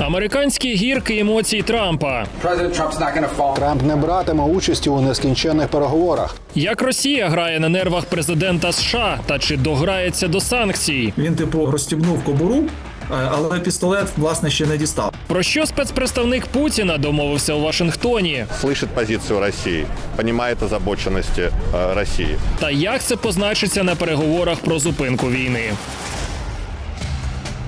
Американські гірки емоцій Трампа. Трамп не братиме участі у нескінченних переговорах. Як Росія грає на нервах президента США та чи дограється до санкцій? Він, типу, розстібнув кобуру, е, але пістолет, власне, ще не дістав. Про що спецпредставник Путіна домовився у Вашингтоні? слышит позицию России, понимает озабоченности э, России. Та як це позначиться на переговорах про зупинку війни?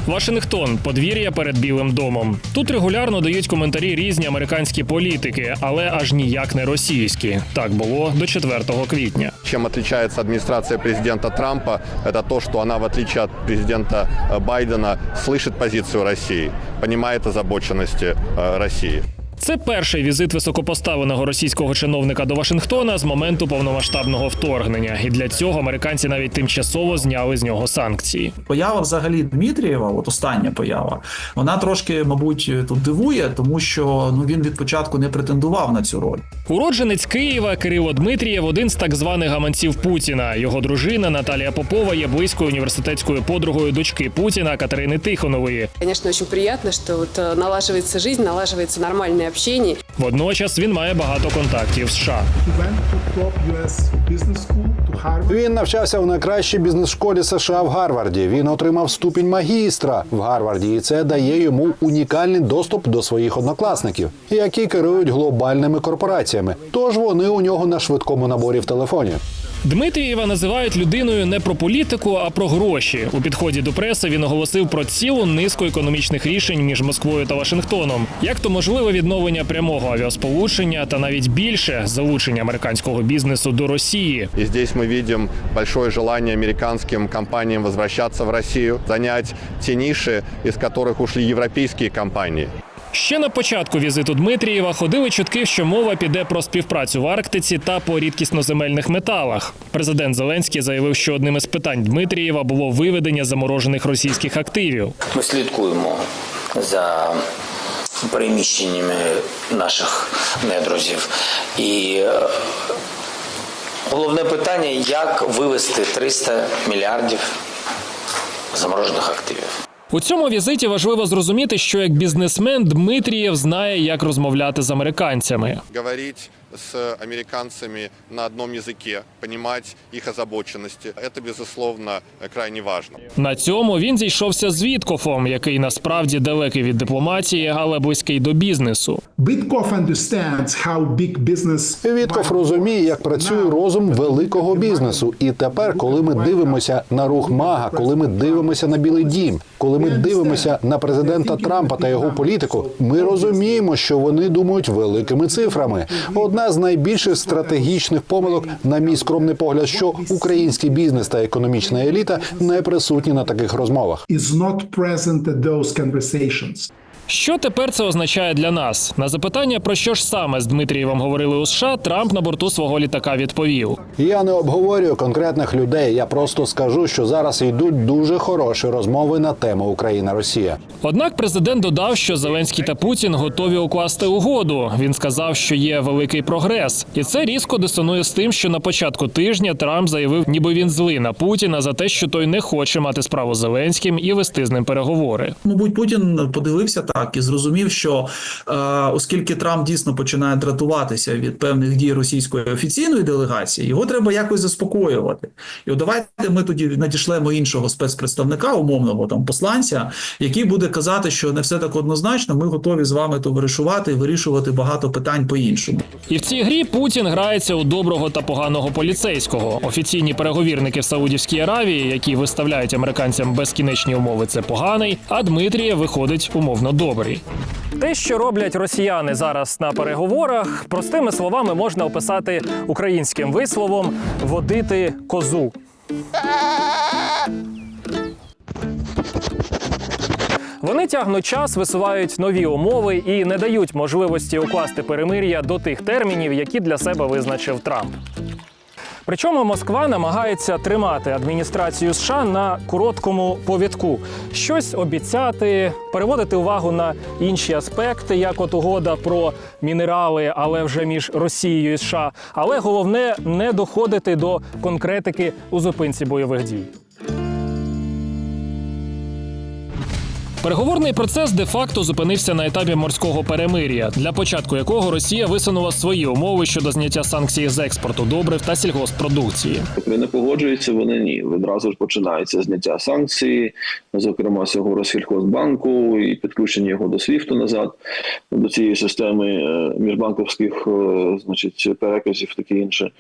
Вашингтон подвір'я перед Білим домом. Тут регулярно дають коментарі різні американські політики, але аж ніяк не російські. Так було до 4 квітня. Чем отличается администрация президента Трампа, это то, что она, в отличие от президента э, Байдена, слышит позицию России, понимает озабоченности э, России. Це перший візит високопоставленого російського чиновника до Вашингтона з моменту повномасштабного вторгнення, і для цього американці навіть тимчасово зняли з нього санкції. Поява взагалі Дмитрієва, от остання поява, вона трошки, мабуть, тут дивує, тому що ну він від початку не претендував на цю роль. Уродженець Києва Кирило Дмитрієв один з так званих гаманців Путіна. Його дружина Наталія Попова є близькою університетською подругою дочки Путіна Катерини Тихонової. Конечно, очень приятно, что вот э, налаживается жизнь, налаживается нормальное. Водночас він має багато контактів в США. Він навчався в найкращій бізнес-школі США в Гарварді. Він отримав ступінь магістра в Гарварді, і це дає йому унікальний доступ до своїх однокласників, які керують глобальними корпораціями. Тож вони у нього на швидкому наборі в телефоні. Дмитрієва називають людиною не про політику, а про гроші. У підході до преси він оголосив про цілу низку економічних рішень між Москвою та Вашингтоном. Як то можливе відновлення прямого авіасполучення та навіть більше залучення американського бізнесу до Росії. И здесь мы видим большое желание американским компаниям возвращаться в Россию, занять те ниши, из которых ушли европейские компании. Ще на початку візиту Дмитрієва ходили чутки, що мова піде про співпрацю в Арктиці та по рідкісноземельних металах. Президент Зеленський заявив, що одним із питань Дмитрієва було виведення заморожених російських активів. Ми слідкуємо за переміщеннями наших недрузів. І е, головне питання, як вивести 300 мільярдів заморожених активів. У цьому візиті важливо зрозуміти, що як бізнесмен Дмитрієв знає, як розмовляти з американцями. Говорить с американцами на одном языке, понимать их озабоченности, это, безусловно, крайне важно. На цьому він зійшовся з Віткофом, який насправді далекий від дипломатії, але близький до бізнесу. Вітков розуміє, як працює розум великого бізнесу. І тепер, коли ми дивимося на рух Мага, коли ми дивимося на Білий Дім, коли ми дивимося на президента Трампа та його політику, ми розуміємо, що вони думають великими цифрами. Одна з найбільших стратегічних помилок, на мій скромний погляд, що український бізнес та економічна еліта не присутні на таких розмовах. Що тепер це означає для нас? На запитання про що ж саме з Дмитрієвом говорили у США, Трамп на борту свого літака відповів: Я не обговорюю конкретних людей. Я просто скажу, що зараз йдуть дуже хороші розмови на тему Україна-Росія. Однак президент додав, що Зеленський та Путін готові укласти угоду. Він сказав, що є великий прогрес, і це різко дисонує з тим, що на початку тижня Трамп заявив, ніби він злий на Путіна за те, що той не хоче мати справу з Зеленським і вести з ним переговори. Мабуть, Путін подивився так і зрозумів, що е, оскільки Трамп дійсно починає дратуватися від певних дій російської офіційної делегації, його треба якось заспокоювати. І от давайте ми тоді надішлемо іншого спецпредставника, умовного там посланця, який буде казати, що не все так однозначно. Ми готові з вами товаришувати і вирішувати багато питань по-іншому. І в цій грі Путін грається у доброго та поганого поліцейського. Офіційні переговірники в Саудівській Аравії, які виставляють американцям безкінечні умови, це поганий. А Дмитрія виходить умовно добрий. Те, що роблять росіяни зараз на переговорах, простими словами можна описати українським висловом водити козу. Вони тягнуть час, висувають нові умови і не дають можливості укласти перемир'я до тих термінів, які для себе визначив Трамп. Причому Москва намагається тримати адміністрацію США на короткому повідку, щось обіцяти, переводити увагу на інші аспекти, як от угода про мінерали, але вже між Росією і США. Але головне не доходити до конкретики у зупинці бойових дій. Переговорний процес де-факто зупинився на етапі морського перемир'я, для початку якого Росія висунула свої умови щодо зняття санкцій з експорту добрив та сільгоспродукції. Не погоджуються, вони ні. Відразу ж починається зняття санкцій, зокрема цього Россільхозбанку і підключення його до СВІФТу назад до цієї системи е, міжбанківських е, значить переказів, таке інше. Е,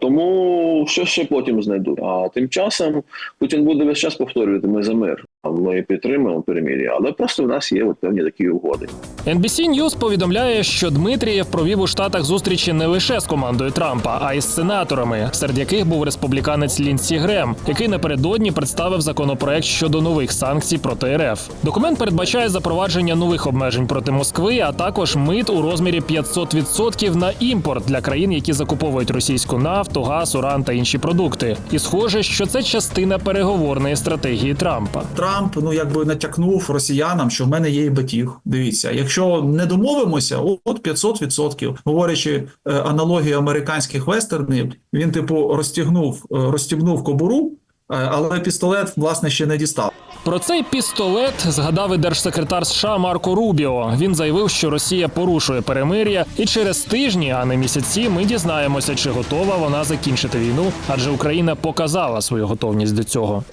Тому що ще потім знайдуть. А тим часом Путін буде весь час повторювати: ми за мир. Ми підтримуємо перемір'я, але просто в нас є от певні такі угоди. NBC News повідомляє, що Дмитрієв провів у штатах зустрічі не лише з командою Трампа, а й з сенаторами, серед яких був республіканець Лінсі Грем, який напередодні представив законопроект щодо нових санкцій проти РФ. Документ передбачає запровадження нових обмежень проти Москви, а також мит у розмірі 500% на імпорт для країн, які закуповують російську нафту, газ, уран та інші продукти. І схоже, що це частина переговорної стратегії Трампа. Трамп ну якби натякнув росіянам, що в мене є і батіг. Дивіться, якщо не домовимося, от 500%. Говорячи е, аналогію американських вестернів, він типу розтягнув, е, розстібнув кобуру, е, але пістолет власне ще не дістав. Про цей пістолет згадав і держсекретар США Марко Рубіо. Він заявив, що Росія порушує перемир'я, і через тижні, а не місяці, ми дізнаємося, чи готова вона закінчити війну, адже Україна показала свою готовність до цього.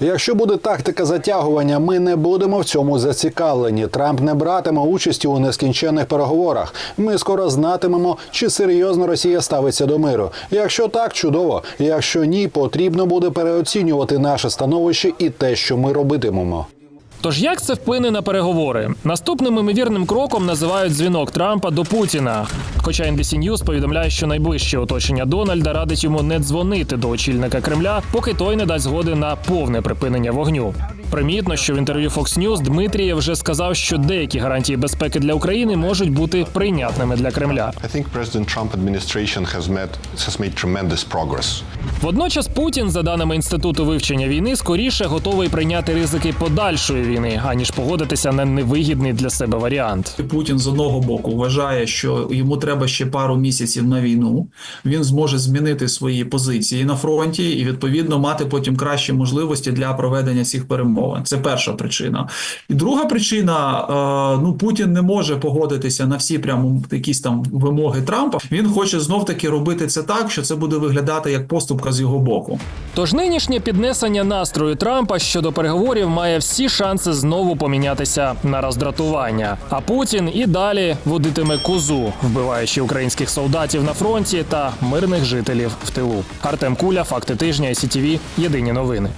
Якщо буде тактика затягування, ми не будемо в цьому зацікавлені. Трамп не братиме участі у нескінченних переговорах. Ми скоро знатимемо, чи серйозно Росія ставиться до миру. Якщо так, чудово. Якщо ні, потрібно буде переоцінювати наше становище і те, що ми робитимемо. Тож як це вплине на переговори? Наступним імовірним кроком називають дзвінок Трампа до Путіна. Хоча NBC News повідомляє, що найближче оточення Дональда радить йому не дзвонити до очільника Кремля, поки той не дасть згоди на повне припинення вогню. Примітно, що в інтерв'ю Fox News Дмитрієв вже сказав, що деякі гарантії безпеки для України можуть бути прийнятними для Кремля. Водночас Путін, за даними інституту вивчення війни, скоріше готовий прийняти ризики подальшої війни, аніж погодитися на невигідний для себе варіант. Путін з одного боку вважає, що йому треба ще пару місяців на війну. Він зможе змінити свої позиції на фронті і відповідно мати потім кращі можливості для проведення цих перемовин. Це перша причина. І друга причина: е, ну Путін не може погодитися на всі прямо якісь там вимоги Трампа. Він хоче знов таки робити це так, що це буде виглядати як поступка з його боку. Тож нинішнє піднесення настрою Трампа щодо переговорів має всі шанси знову помінятися на роздратування. А Путін і далі водитиме козу, вбиваючи українських солдатів на фронті та мирних жителів в тилу. Артем Куля, факти тижня, СІТІВІ, Єдині новини.